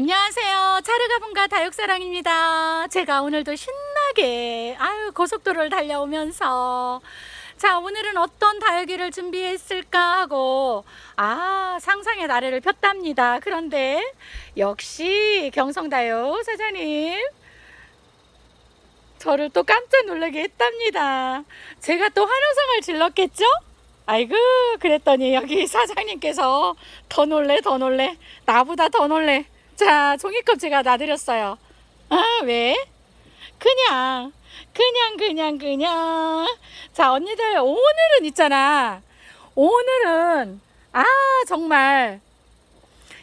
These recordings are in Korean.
안녕하세요. 차르가분가 다육사랑입니다. 제가 오늘도 신나게 아유 고속도로를 달려오면서 자 오늘은 어떤 다육이를 준비했을까 하고 아 상상의 나래를 폈답니다. 그런데 역시 경성다육 사장님 저를 또 깜짝 놀라게 했답니다. 제가 또 환호성을 질렀겠죠? 아이고 그랬더니 여기 사장님께서 더 놀래 더 놀래 나보다 더 놀래 자 종이컵 제가 놔드렸어요. 아 왜? 그냥 그냥 그냥 그냥. 자 언니들 오늘은 있잖아. 오늘은 아 정말.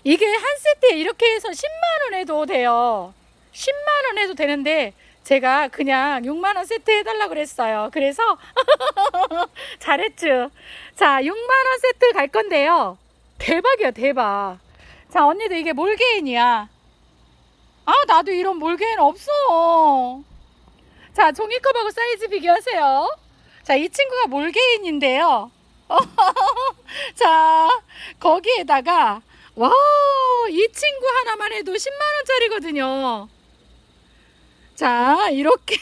이게 한 세트에 이렇게 해서 10만원 해도 돼요. 10만원 해도 되는데 제가 그냥 6만원 세트 해달라고 그랬어요. 그래서 잘했죠. 자 6만원 세트 갈 건데요. 대박이야 대박 자 언니도 이게 몰개인이야. 아 나도 이런 몰개인 없어. 자 종이컵하고 사이즈 비교하세요. 자 이 친구가 몰개인인데요. 자 거기에다가 와 이 친구 하나만 해도 10만원짜리거든요. 자 이렇게.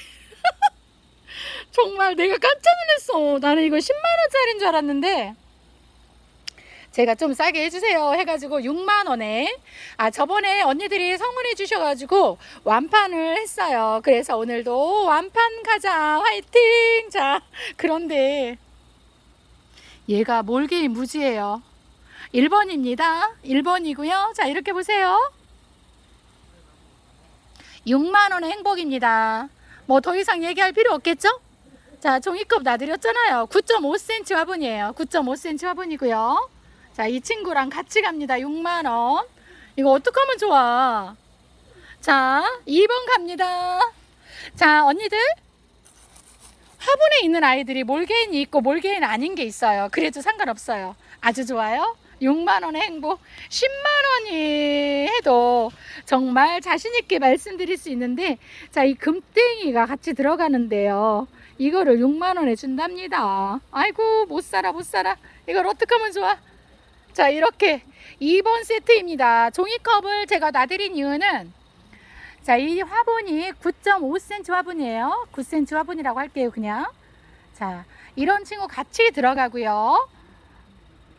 정말 내가 깜짝 놀랐어. 나는 이거 10만원짜리인 줄 알았는데 제가 좀 싸게 해주세요 해가지고 6만 원에. 아 저번에 언니들이 성원해 주셔가지고 완판을 했어요. 그래서 오늘도 완판 가자. 화이팅! 자 그런데 얘가 몰개인 무지예요. 1번입니다. 1번이고요. 자 이렇게 보세요. 6만 원의 행복입니다. 뭐 더 이상 얘기할 필요 없겠죠? 자 종이컵 놔드렸잖아요. 9.5cm 화분이에요. 9.5cm 화분이고요 자, 이 친구랑 같이 갑니다. 6만원. 이거 어떡하면 좋아? 자, 2번 갑니다. 자, 언니들. 화분에 있는 아이들이 몰개인이 있고 몰개인 아닌 게 있어요. 그래도 상관없어요. 아주 좋아요. 6만원의 행복. 10만원이 해도 정말 자신있게 말씀드릴 수 있는데, 자, 이 금땡이가 같이 들어가는데요. 이거를 6만원에 준답니다. 아이고, 못 살아, 못 살아. 이걸 어떡하면 좋아? 자 이렇게 2번 세트입니다. 종이컵을 제가 놔드린 이유는 자 이 화분이 9.5cm 화분이에요. 9cm 화분이라고 할게요 그냥. 자 이런 친구 같이 들어가고요.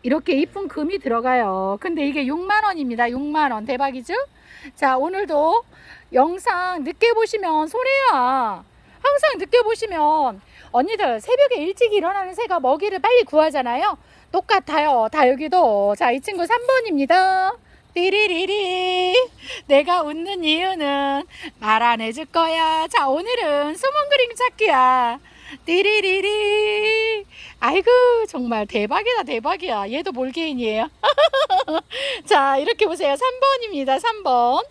이렇게 이쁜 금이 들어가요. 근데 이게 6만원입니다. 6만원. 대박이죠? 자 오늘도 영상 늦게 보시면 손해야 항상 늦게 보시면 언니들 새벽에 일찍 일어나는 새가 먹이를 빨리 구하잖아요 똑같아요. 다 여기도. 자, 이 친구 3번입니다. 띠리리리. 내가 웃는 이유는 말 안 해줄 거야. 자, 오늘은 숨은 그림 찾기야. 띠리리리. 아이고, 정말 대박이다, 대박이야. 얘도 몰개인이에요. 자, 이렇게 보세요. 3번입니다. 3번.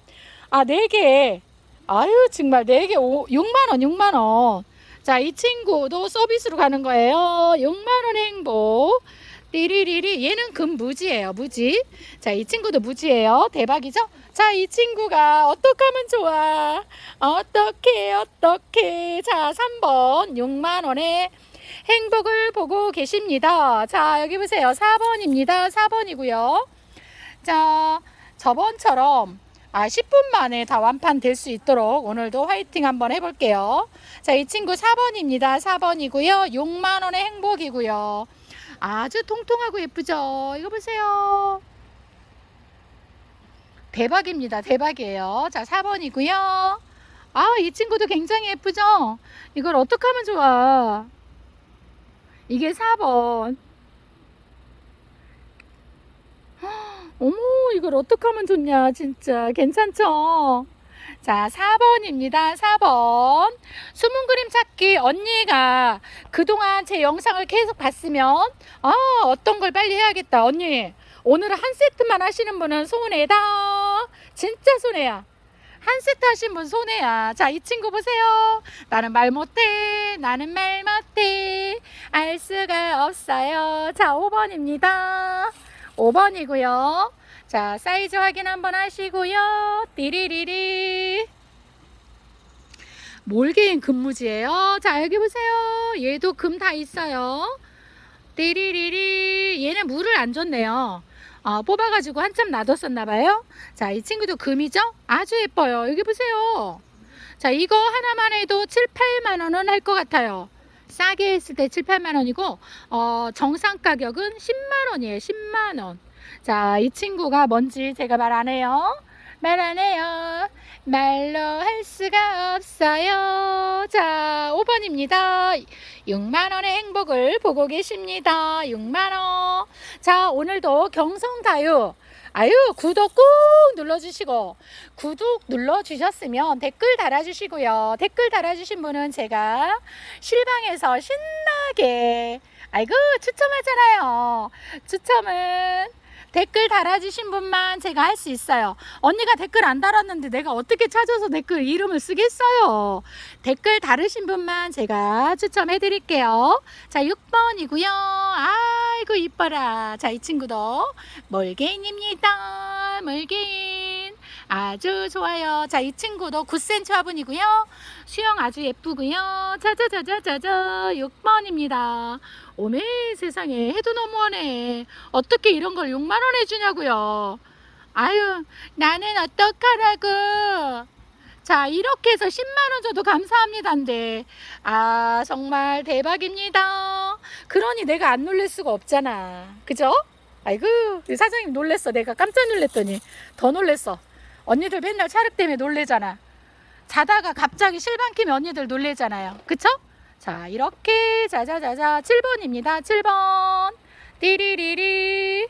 아, 4개. 아유, 정말 4개 5, 6만원, 6만원. 자, 이 친구도 서비스로 가는 거예요. 6만원 행복. 띠리리리. 얘는 금 무지예요 무지. 자 이 친구도 무지예요. 대박이죠? 자 이 친구가 어떡하면 좋아? 어떻게 어떻게? 자 3번. 6만원의 행복을 보고 계십니다. 자 여기 보세요. 4번입니다. 4번이고요. 자 저번처럼 아 10분 만에 다 완판될 수 있도록 오늘도 화이팅 한번 해볼게요 자 이 친구 4번입니다 4번이고요 6만원의 행복이고요 아주 통통하고 예쁘죠? 이거 보세요. 대박입니다. 대박이에요. 자, 4번이고요. 아, 이 친구도 굉장히 예쁘죠? 이걸 어떻게 하면 좋아? 이게 4번. 어머, 이걸 어떻게 하면 좋냐, 진짜. 괜찮죠? 자, 4번입니다. 4번. 숨은 그림 찾기 언니가 그동안 제 영상을 계속 봤으면 아, 어떤 걸 빨리 해야겠다. 언니, 오늘 한 세트만 하시는 분은 손해다. 진짜 손해야. 한 세트 하신 분 손해야. 자, 이 친구 보세요. 나는 말 못해. 나는 말 못해. 알 수가 없어요. 자, 5번입니다. 5번이고요. 자, 사이즈 확인 한번 하시고요. 띠리리리. 몰개인 금무지예요. 자, 여기 보세요. 얘도 금 다 있어요. 띠리리리. 얘는 물을 안 줬네요. 어, 뽑아가지고 한참 놔뒀었나봐요. 자, 이 친구도 금이죠? 아주 예뻐요. 여기 보세요. 자, 이거 하나만 해도 7, 8만 원은 할 것 같아요. 싸게 했을 때 7, 8만 원이고, 어, 정상 가격은 10만 원이에요. 10만 원. 자, 이 친구가 뭔지 제가 말 안 해요. 말 안 해요. 말로 할 수가 없어요. 자, 5번입니다. 6만원의 행복을 보고 계십니다. 6만원. 자, 오늘도 경성다유. 아유, 구독 꾹 눌러주시고, 구독 눌러주셨으면 댓글 달아주시고요. 댓글 달아주신 분은 제가 실방에서 신나게, 아이고, 추첨하잖아요. 추첨은 댓글 달아주신 분만 제가 할 수 있어요. 언니가 댓글 안 달았는데 내가 어떻게 찾아서 댓글 이름을 쓰겠어요. 댓글 달으신 분만 제가 추첨해 드릴게요. 자, 6번이고요. 아이고, 이뻐라. 자, 이 친구도 몰개인입니다. 몰개인. 아주 좋아요. 자, 이 친구도 9cm 화분이고요. 수영 아주 예쁘고요. 자자자자자자 6번입니다. 오메 세상에 해도 너무하네. 어떻게 이런 걸 6만 원 해 주냐고요. 아유 나는 어떡하라고. 자 이렇게 해서 10만 원 줘도 감사합니다인데 아 정말 대박입니다. 그러니 내가 안 놀랄 수가 없잖아. 그죠? 아이고 사장님 놀랬어. 내가 깜짝 놀랐더니 더 놀랬어. 언니들 맨날 촬영 때문에 놀래잖아. 자다가 갑자기 실방 키면 언니들 놀래잖아요. 그쵸? 자, 이렇게 자자자자 7번입니다. 7번. 띠리리리.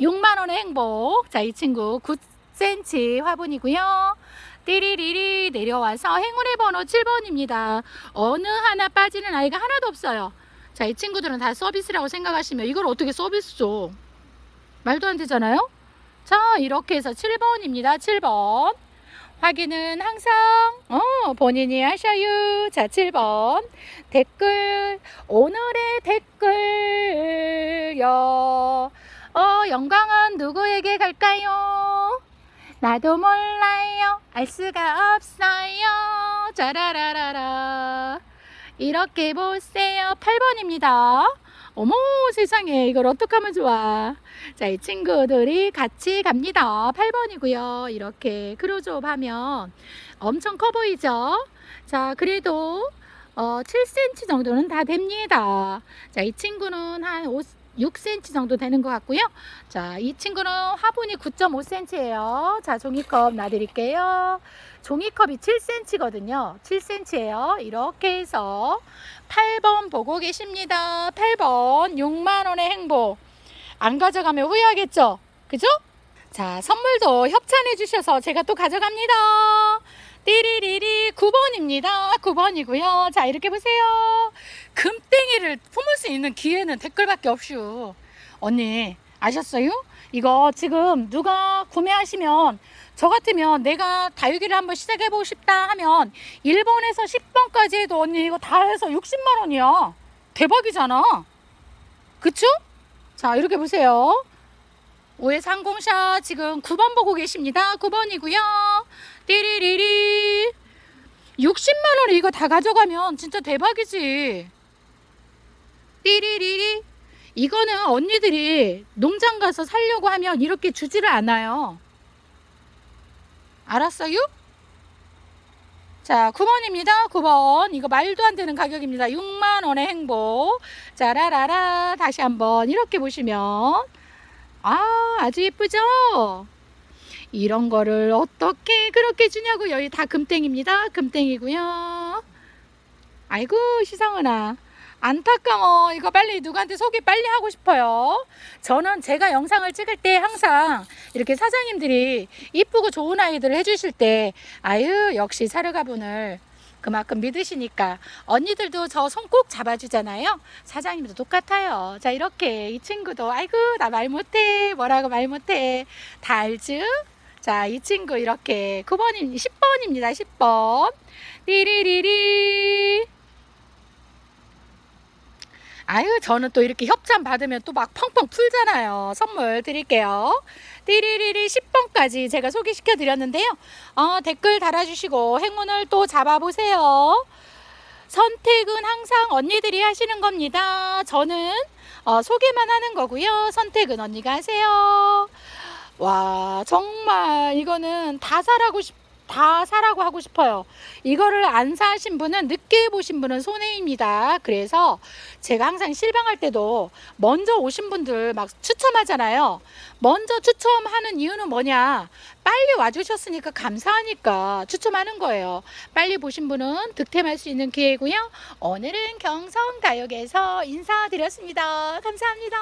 6만 원의 행복. 자, 이 친구 9cm 화분이고요. 띠리리리 내려와서 행운의 번호 7번입니다. 어느 하나 빠지는 아이가 하나도 없어요. 자, 이 친구들은 다 서비스라고 생각하시면 이걸 어떻게 서비스 줘? 말도 안 되잖아요? 자, 이렇게 해서 7번입니다. 7번. 확인은 항상 어, 본인이 하셔요. 자, 7번. 댓글 오늘의 댓글요. 어, 영광은 누구에게 갈까요? 나도 몰라요. 알 수가 없어요. 짜라라라라. 이렇게 보세요. 8번입니다. 어머 세상에 이걸 어떻게 하면 좋아. 자, 이 친구들이 같이 갑니다. 8번이고요. 이렇게 크로즈업 하면 엄청 커 보이죠? 자, 그래도 어, 7cm 정도는 다 됩니다. 자, 이 친구는 한 5, 6cm 정도 되는 것 같고요. 자, 이 친구는 화분이 9.5cm예요. 자, 종이컵 놔드릴게요. 종이컵이 7cm거든요. 7cm예요. 이렇게 해서 8번 보고 계십니다. 8번 6만원의 행복. 안 가져가면 후회하겠죠? 그죠? 자, 선물도 협찬해 주셔서 제가 또 가져갑니다. 띠리리리 9번입니다. 9번이고요. 자, 이렇게 보세요. 금땡이를 품을 수 있는 기회는 댓글밖에 없슈. 언니, 아셨어요? 이거 지금 누가 구매하시면 저 같으면 내가 다육이를 한번 시작해보고 싶다 하면 1번에서 10번까지 해도 언니 이거 다 해서 60만 원이야. 대박이잖아. 그쵸? 자, 이렇게 보세요. 5회 상공샷 지금 9번 보고 계십니다. 9번이고요. 띠리리리. 60만 원에 이거 다 가져가면 진짜 대박이지. 띠리리리. 이거는 언니들이 농장 가서 살려고 하면 이렇게 주지를 않아요. 알았어요? 자, 9번입니다. 9번. 이거 말도 안 되는 가격입니다. 6만 원의 행복. 짜라라라. 다시 한번 이렇게 보시면 아, 아주 예쁘죠? 이런 거를 어떻게 그렇게 주냐고요. 이다 금땡입니다. 금땡이고요. 아이고, 시상은아. 안타까워. 이거 빨리 누구한테 소개 빨리 하고 싶어요. 저는 제가 영상을 찍을 때 항상 이렇게 사장님들이 이쁘고 좋은 아이들을 해주실 때, 아유, 역시 사료가분을 그만큼 믿으시니까 언니들도 저 손 꼭 잡아주잖아요. 사장님도 똑같아요. 자, 이렇게 이 친구도, 아이고, 나 말 못해. 뭐라고 말 못해. 다 알죠? 자, 이 친구 이렇게 9번이 10번입니다. 10번. 띠리리리. 아유, 저는 또 이렇게 협찬 받으면 또 막 펑펑 풀잖아요. 선물 드릴게요. 띠리리리 10번까지 제가 소개시켜 드렸는데요. 어, 댓글 달아주시고 행운을 또 잡아보세요. 선택은 항상 언니들이 하시는 겁니다. 저는 어, 소개만 하는 거고요. 선택은 언니가 하세요. 와, 정말 이거는 다 사라고 싶, 다 사라고 하고 싶어요. 이거를 안 사신 분은 늦게 보신 분은 손해입니다. 그래서 제가 항상 실방할 때도 먼저 오신 분들 막 추첨하잖아요. 먼저 추첨하는 이유는 뭐냐? 빨리 와주셨으니까 감사하니까 추첨하는 거예요. 빨리 보신 분은 득템할 수 있는 기회고요. 오늘은 경성다육에서 인사드렸습니다. 감사합니다.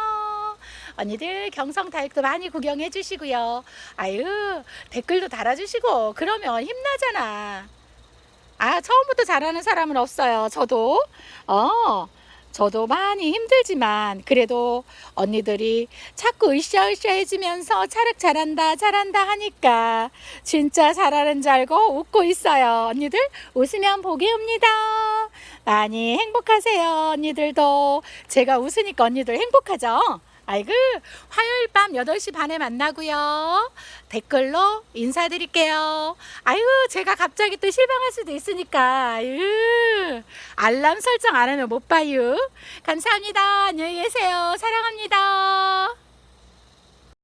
언니들 경성다육도 많이 구경해 주시고요. 아유 댓글도 달아주시고 그러면 힘나잖아. 아 처음부터 잘하는 사람은 없어요. 저도 어 저도 많이 힘들지만 그래도 언니들이 자꾸 으쌰으쌰 해주면서 차륵 잘한다 잘한다 하니까 진짜 잘하는 줄 알고 웃고 있어요. 언니들 웃으면 복이 옵니다. 많이 행복하세요. 언니들도 제가 웃으니까 언니들 행복하죠? 아이고 화요일 밤 8시 반에 만나고요. 댓글로 인사드릴게요. 아유 제가 갑자기 또 실망할 수도 있으니까 아유 알람 설정 안 하면 못 봐요. 감사합니다. 안녕히 계세요. 사랑합니다.